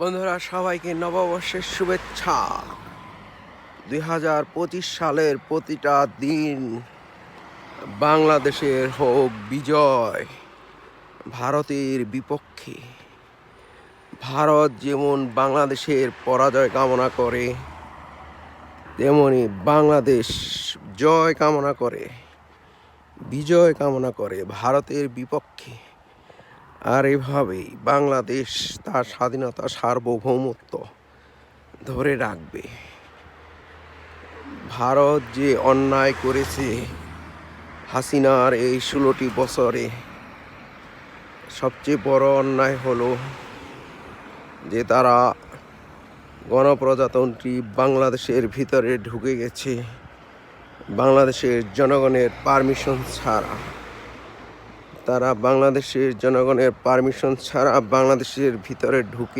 বন্ধুরা, সবাইকে নববর্ষের শুভেচ্ছা। দুই হাজার পঁচিশ সালের প্রতিটা দিন বাংলাদেশের হোক বিজয়, ভারতের বিপক্ষে। ভারত যেমন বাংলাদেশের পরাজয় কামনা করে, তেমনি বাংলাদেশ জয় কামনা করে, বিজয় কামনা করে ভারতের বিপক্ষে। আর এভাবেই বাংলাদেশ তার স্বাধীনতা সার্বভৌমত্ব ধরে রাখবে। ভারত যে অন্যায় করেছে হাসিনার এই ষোলোটি বছরে, সবচেয়ে বড় অন্যায় হলো যে তারা গণপ্রজাতন্ত্রী বাংলাদেশের ভিতরে ঢুকে গেছে। বাংলাদেশের জনগণের পারমিশন ছাড়া। তারা বাংলাদেশের জনগণের পারমিশন ছাড়া বাংলাদেশের ভিতরে ঢুকে